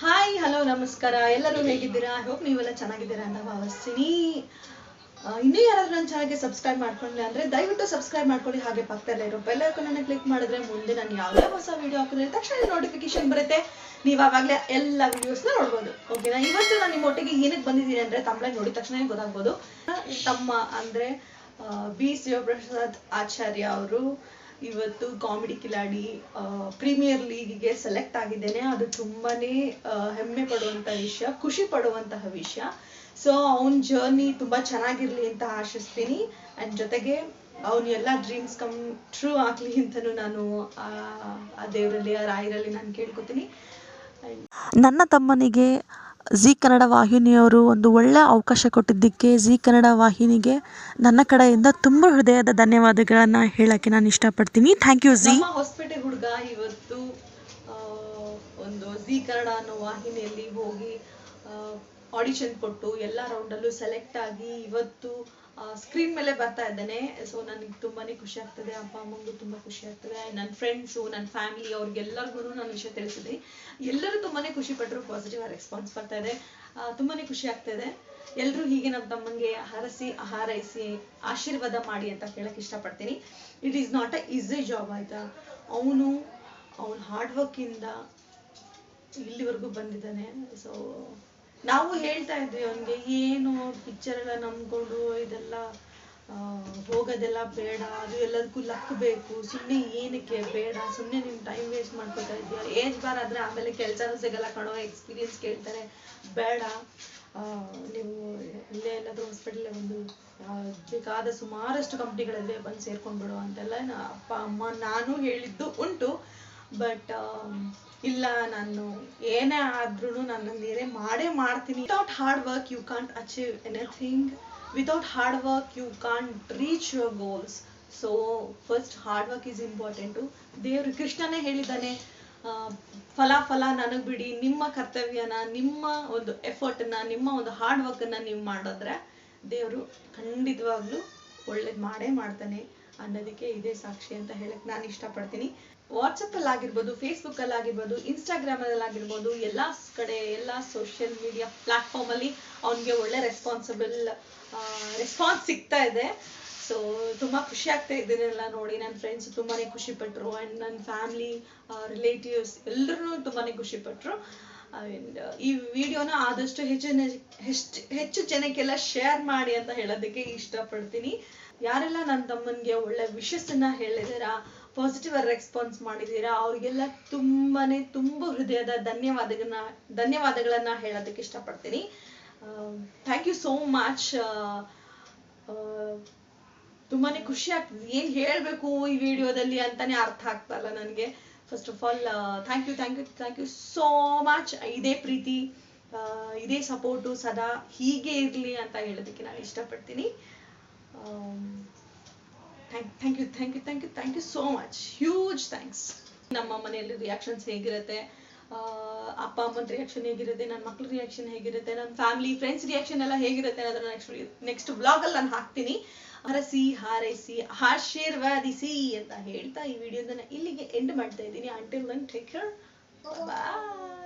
Hi hello ನಮಸ್ಕಾರ. ಎಲ್ಲರೂ ಹೇಗಿದ್ದೀರಾ? ಐ ಹೋಪ್ ನೀವೆಲ್ಲ ಚೆನ್ನಾಗಿದ್ದೀರಾ ಅಂತ ಭಾವಿಸ್ತೀನಿ. ಇನ್ನೂ ಯಾರಾದ್ರೂ ನನ್ನ ಚಾನಲ್ಗೆ ಸಬ್ಸ್ಕ್ರೈಬ್ ಮಾಡ್ಕೊಂಡಿಲ್ಲ ಅಂದ್ರೆ ದಯವಿಟ್ಟು ಸಬ್ಸ್ಕ್ರೈಬ್ ಮಾಡ್ಕೊಳ್ಳಿ. ಹಾಗೆ ಪಕ್ಕದಲ್ಲೇ ಇರೋ ಬೆಲ್ ಐಕಾನ್ ಕ್ಲಿಕ್ ಮಾಡಿದ್ರೆ ಮುಂದೆ ನಾನು ಯಾವುದೇ ಹೊಸ ವಿಡಿಯೋ ಹಾಕಿದ್ರೆ ತಕ್ಷಣ ನೋಟಿಫಿಕೇಶನ್ ಬರುತ್ತೆ. ನೀವು ಆವಾಗಲೇ ಎಲ್ಲ ವಿಡಿಯೋಸ್ನ ನೋಡ್ಬೋದು. ಓಕೆನಾ ಇವತ್ತು ನಾನು ನಿಮ್ಮ ಒಟ್ಟಿಗೆ ಏನಕ್ಕೆ ಬಂದಿದ್ದೀನಿ ಅಂದ್ರೆ ತಮ್ಮಳೆ ನೋಡಿದ ತಕ್ಷಣ ಗೊತ್ತಾಗ್ಬೋದು. ತಮ್ಮ ಅಂದ್ರೆ ಬಿ ಶಿವಪ್ರಸಾದ್ ಆಚಾರ್ಯ ಅವರು ಇವತ್ತು ಕಾಮಿಡಿ ಕಿಲಾಡಿ ಪ್ರೀಮಿಯರ್ ಲೀಗ್ಗೆ ಸೆಲೆಕ್ಟ್ ಆಗಿದ್ದೇನೆ. ಅದು ತುಂಬಾನೇ ಹೆಮ್ಮೆ ಪಡುವಂತ ವಿಷಯ, ಖುಷಿ ಪಡುವಂತಹ ವಿಷಯ. ಸೊ ಅವನ ಜರ್ನಿ ತುಂಬಾ ಚೆನ್ನಾಗಿರ್ಲಿ ಅಂತ ಆಶಿಸ್ತೀನಿ. ಅಂಡ್ ಜೊತೆಗೆ, ಅವನ ಎಲ್ಲ ಡ್ರೀಮ್ಸ್ ಕಮ್ ಟ್ರೂ ಆಗ್ಲಿ ಅಂತಲೂ ನಾನು, ಆ ದೇವರಲ್ಲಿ, ಆ ರಾಯರಲ್ಲಿ ನಾನು ಕೇಳ್ಕೊತೀನಿ. ನನ್ನ ತಮ್ಮನಿಗೆ ಜಿ ಕನ್ನಡ ವಾಹಿನಿಯವರು ಒಂದು ಒಳ್ಳೆಯ ಅವಕಾಶ ಕೊಟ್ಟಿದ್ದಕ್ಕೆ ಜಿ ಕನ್ನಡ ವಾಹಿನಿಗೆ ನನ್ನ ಕಡೆಯಿಂದ ತುಂಬ ಹೃದಯದ ಧನ್ಯವಾದಗಳನ್ನು ಹೇಳೋಕ್ಕೆ ನಾನು ಇಷ್ಟಪಡ್ತೀನಿ. ಥ್ಯಾಂಕ್ ಯು ಜಿ ಹೊಸಪೇಟೆ ಹುಡುಗ ಇವತ್ತು ಒಂದು ಜಿ ಕನ್ನಡ ಅನ್ನೋ ವಾಹಿನಿಯಲ್ಲಿ ಹೋಗಿ ಆಡಿಷನ್ ಕೊಟ್ಟು ಎಲ್ಲ ರೌಂಡಲ್ಲೂ ಸೆಲೆಕ್ಟ್ ಆಗಿ ಇವತ್ತು ಸ್ಕ್ರೀನ್ ಮೇಲೆ ಬರ್ತಾ ಇದ್ದಾನೆ. ಸೊ ನನಗೆ ತುಂಬಾನೇ ಖುಷಿ ಆಗ್ತದೆ. ಅಪ್ಪ, ಅಮ್ಮಂಗೂ ತುಂಬಾ ಖುಷಿ ಆಗ್ತದೆ. ನನ್ನ ಫ್ರೆಂಡ್ಸು ನನ್ನ ಫ್ಯಾಮಿಲಿ ಅವ್ರಿಗೆಲ್ಲರಿಗೂ ನಾನು ವಿಷಯ ತಿಳಿಸಿದೆ. ಎಲ್ಲರೂ ತುಂಬಾನೇ ಖುಷಿ ಪಟ್ಟರು ಪಾಸಿಟಿವ್ ರೆಸ್ಪಾನ್ಸ್ ಬರ್ತಾ ಇದೆ. ತುಂಬಾನೇ ಖುಷಿ ಇದೆ. ಎಲ್ಲರೂ ಹೀಗೆ ನಮ್ಮ ತಮ್ಮಂಗೆ ಹರಸಿ, ಹಾರೈಸಿ, ಆಶೀರ್ವಾದ ಮಾಡಿ ಅಂತ ಕೇಳಕ್ ಇಷ್ಟಪಡ್ತೀನಿ. It is not a easy job ಆಯ್ತಾ? ಅವನು, ಅವನ ಹಾರ್ಡ್ ವರ್ಕಿಂದ ಇಲ್ಲಿವರೆಗೂ ಬಂದಿದ್ದಾನೆ. ಸೊ ನಾವು ಹೇಳ್ತಾ ಇದ್ವಿ ಅವನಿಗೆ, ಏನು ಪಿಕ್ಚರ್ ಎಲ್ಲ ನಂಬ್ಕೊಂಡು ಇದೆಲ್ಲ ಹೋಗೋದೆಲ್ಲ ಬೇಡ, ಅದು ಎಲ್ಲದಕ್ಕೂ ಲಕ್ ಬೇಕು. ಸುಮ್ಮನೆ ಏನಕ್ಕೆ ಬೇಡ ಸುಮ್ಮನೆ ನಿಮ್ ಟೈಮ್ ವೇಸ್ಟ್ ಮಾಡ್ಕೊತಾ ಇದೆಯಾ ಏಜ್ ಬಾರ್ ಆದ್ರೆ ಆಮೇಲೆ ಕೆಲಸನೂ ಸಿಗಲ್ಲ ಕಣೋ ಎಕ್ಸ್ಪೀರಿಯನ್ಸ್ ಕೇಳ್ತಾರೆ. ಬೇಡ ನೀವು ಇಲ್ಲೇ ಎಲ್ಲಾದ್ರೂ ಹಾಸ್ಪಿಟಲ್ ಒಂದು ಬೇಕಾದ ಸುಮಾರಷ್ಟು ಕಂಪ್ನಿಗಳಲ್ಲಿ ಬಂದು ಸೇರ್ಕೊಂಡ್ಬಿಡು ಅಂತೆಲ್ಲ ಅಪ್ಪ, ಅಮ್ಮ, ನಾನು ಹೇಳಿದ್ದು ಉಂಟು. ಬಟ್ ಇಲ್ಲ, ನಾನು ಏನೇ ಆದ್ರೂ ನಾನು ಏನೇ ಮಾಡೇ ಮಾಡ್ತೀನಿ. Without hard work you can't achieve anything without hard work you can't reach your goals so first hard work is important ದೇವ್ರು ಕೃಷ್ಣನೇ ಹೇಳಿದ್ದಾನೆ ಫಲ ಫಲ ನನಗೆ ಬಿಡಿ. ನಿಮ್ಮ ಕರ್ತವ್ಯನ, ನಿಮ್ಮ ಒಂದು ಎಫರ್ಟನ್ನ ನಿಮ್ಮ ಒಂದು ಹಾರ್ಡ್ ವರ್ಕನ್ನು ನೀವು ಮಾಡಿದ್ರೆ ದೇವರು ಖಂಡಿತವಾಗ್ಲೂ ಒಳ್ಳೇದು ಮಾಡೇ ಮಾಡ್ತಾನೆ. ಅನ್ನೋದಕ್ಕೆ ಇದೇ ಸಾಕ್ಷಿ ಅಂತ ಹೇಳಕ್ ನಾನು ಇಷ್ಟಪಡ್ತೀನಿ. ವಾಟ್ಸಪ್ ಅಲ್ಲಿ ಆಗಿರ್ಬೋದು ಫೇಸ್ಬುಕ್ ಅಲ್ಲಿ ಆಗಿರ್ಬೋದು ಇನ್ಸ್ಟಾಗ್ರಾಮ್ ಅಲ್ಲಿ ಆಗಿರ್ಬೋದು ಎಲ್ಲಾ ಕಡೆ, ಎಲ್ಲಾ ಸೋಷಿಯಲ್ ಮೀಡಿಯಾ ಪ್ಲಾಟ್ಫಾರ್ಮ್ ಅಲ್ಲಿ ಅವನಿಗೆ ಒಳ್ಳೆ ರೆಸ್ಪಾನ್ಸಿಬಲ್ ರೆಸ್ಪಾನ್ಸ್ ಸಿಗ್ತಾ ಇದೆ. ಸೊ ತುಂಬಾ ಖುಷಿ ಆಗ್ತಾ ಇದನ್ನೆಲ್ಲ ನೋಡಿ ನನ್ನ ಫ್ರೆಂಡ್ಸ್ ತುಂಬಾನೇ ಖುಷಿ ಪಟ್ರು ಅಂಡ್ ನನ್ನ ಫ್ಯಾಮಿಲಿ ರಿಲೇಟಿವ್ಸ್ ಎಲ್ಲರೂ ತುಂಬಾನೇ ಖುಷಿ ಪಟ್ರು. ಅಂಡ್ ಈ ವಿಡಿಯೋನ ಆದಷ್ಟು ಹೆಚ್ಚು ಹೆಚ್ಚು ಹೆಚ್ಚು ಜನಕ್ಕೆಲ್ಲ ಶೇರ್ ಮಾಡಿ ಅಂತ ಹೇಳೋದಕ್ಕೆ ಇಷ್ಟಪಡ್ತೀನಿ. ಯಾರೆಲ್ಲ ನನ್ನ ತಮ್ಮನಿಗೆ ಒಳ್ಳೆ ವಿಶಸ್ ಅನ್ನ ಪಾಸಿಟಿವ್ ಪಾಸಿಟಿವ್ ರೆಸ್ಪಾನ್ಸ್ ಮಾಡಿದ್ದೀರಾ, ಅವ್ರಿಗೆಲ್ಲ ತುಂಬಾನೇ, ತುಂಬ ಹೃದಯದ ಧನ್ಯವಾದಗಳನ್ನ ಧನ್ಯವಾದಗಳನ್ನ ಹೇಳೋದಕ್ಕೆ ಇಷ್ಟಪಡ್ತೀನಿ. ಥ್ಯಾಂಕ್ ಯು ಸೋ ಮಚ್ ತುಂಬಾನೇ ಖುಷಿ ಆಗ್ತದೆ. ಏನ್ ಹೇಳ್ಬೇಕು ಈ ವಿಡಿಯೋದಲ್ಲಿ ಅಂತಾನೆ ಅರ್ಥ ಆಗ್ತಾ ಇಲ್ಲ ನನಗೆ. First of all thank you thank you thank you so much ಇದೇ ಪ್ರೀತಿ ಇದೇ ಸಪೋರ್ಟು ಸದಾ ಹೀಗೆ ಇರಲಿ ಅಂತ ಹೇಳೋದಕ್ಕೆ ನಾನು ಇಷ್ಟಪಡ್ತೀನಿ. Thank you thank you thank you thank you so much huge thanks ನಮ್ಮ ಮನೆಯಲ್ಲಿ ರಿಯಾಕ್ಷನ್ಸ್ ಹೇಗಿರುತ್ತೆ? ಅಪ್ಪ, ಅಮ್ಮನ ರಿಯಾಕ್ಷನ್ ಹೇಗಿರುತ್ತೆ? ನನ್ನ ಮಕ್ಳ ರಿಯಾಕ್ಷನ್ ಹೇಗಿರುತ್ತೆ? ನನ್ನ ಫ್ಯಾಮಿಲಿ ಫ್ರೆಂಡ್ಸ್ ರಿಯಾಕ್ಷನ್ ಎಲ್ಲ ಹೇಗಿರುತ್ತೆ ಅನ್ನೋದನ್ನ ನೆಕ್ಸ್ಟ್ ನೆಕ್ಸ್ಟ್ ಬ್ಲಾಗ್ ಅಲ್ಲಿ ನಾನು ಹಾಕ್ತೀನಿ. ಹರಸಿ, ಹಾರೈಸಿ, ಆಶೀರ್ವಾದಿಸಿ ಅಂತ ಹೇಳ್ತಾ ಈ ವಿಡಿಯೋದನ್ನ ಇಲ್ಲಿಗೆ ಎಂಡ್ ಮಾಡ್ತಾ ಇದ್ದೀನಿ. Until then take care bye